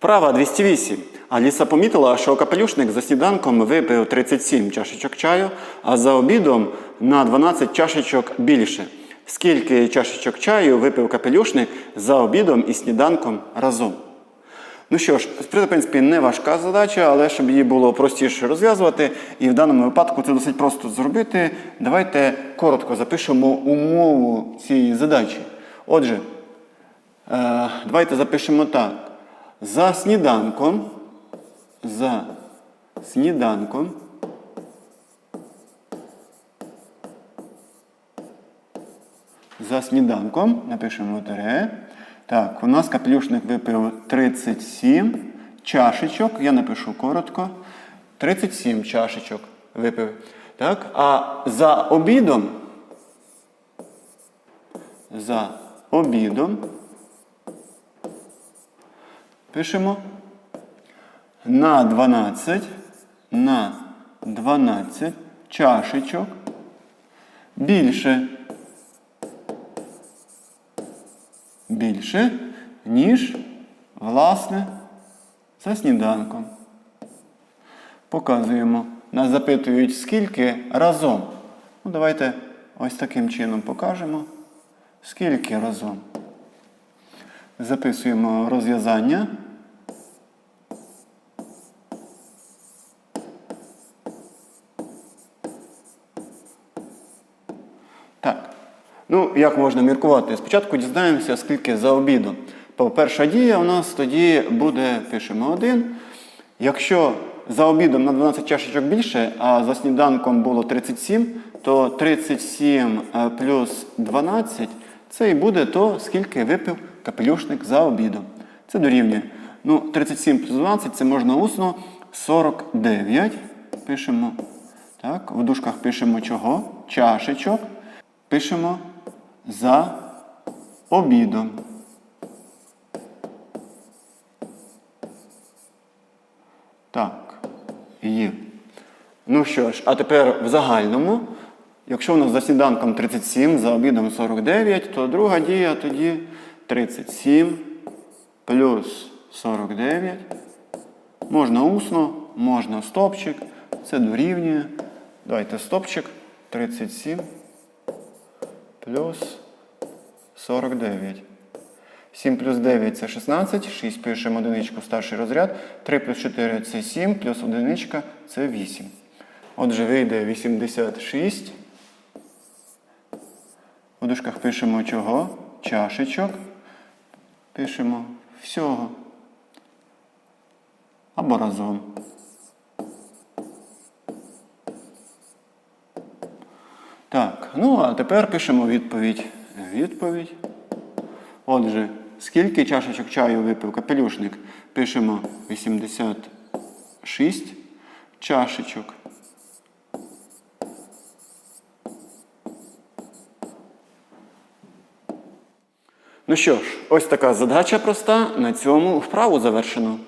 Вправа 208. Аліса помітила, що капелюшник за сніданком випив 37 чашечок чаю, а за обідом на 12 чашечок більше. Скільки чашечок чаю випив капелюшник за обідом і сніданком разом? Ну що ж, в принципі, не важка задача, але щоб її було простіше розв'язувати, і в даному випадку це досить просто зробити. Давайте коротко запишемо умову цієї задачі. Отже, е, давайте запишемо так. За сніданком, за сніданком за сніданком напишемо тире. Так, у нас капелюшник випив 37 чашечок. Я напишу коротко. 37 чашечок випив. Так, а за обідом. За обідом. Пишемо на 12. На 12 чашечок. Більше. більше, ніж, власне, за сніданком. Показуємо. Нас запитують, скільки разом. Ну, давайте ось таким чином покажемо. Скільки разом. Записуємо розв'язання. Так. Ну, як можна міркувати? Спочатку дізнаємося, скільки за обідом. Бо перша дія у нас тоді буде, пишемо 1. Якщо за обідом на 12 чашечок більше, а за сніданком було 37, то 37 е, плюс 12 це і буде то, скільки випив капелюшник за обідом. Це дорівнює. Ну, 37 плюс 12 це можна усно 49. Пишемо. Так, в дужках пишемо чого? Чашечок. Пишемо за обідом. Так, є. Ну що ж, а тепер в загальному, якщо у нас за сніданком 37, за обідом 49, то друга дія тоді 37 плюс 49. Можна усно, можна стопчик. Це дорівнює. Давайте стопчик 37 плюс 49. 7 плюс 9 це 16, 6 пишемо одиничку старший розряд, 3 плюс 4 це 7, плюс одиничка це 8. Отже, вийде 86. У дужках пишемо чого? Чашечок. Пишемо всього. Або разом. Так, ну а тепер пишемо відповідь. Відповідь. Отже, скільки чашечок чаю випив капелюшник? Пишемо 86 чашечок. Ну що ж, ось така задача проста. На цьому вправу завершено.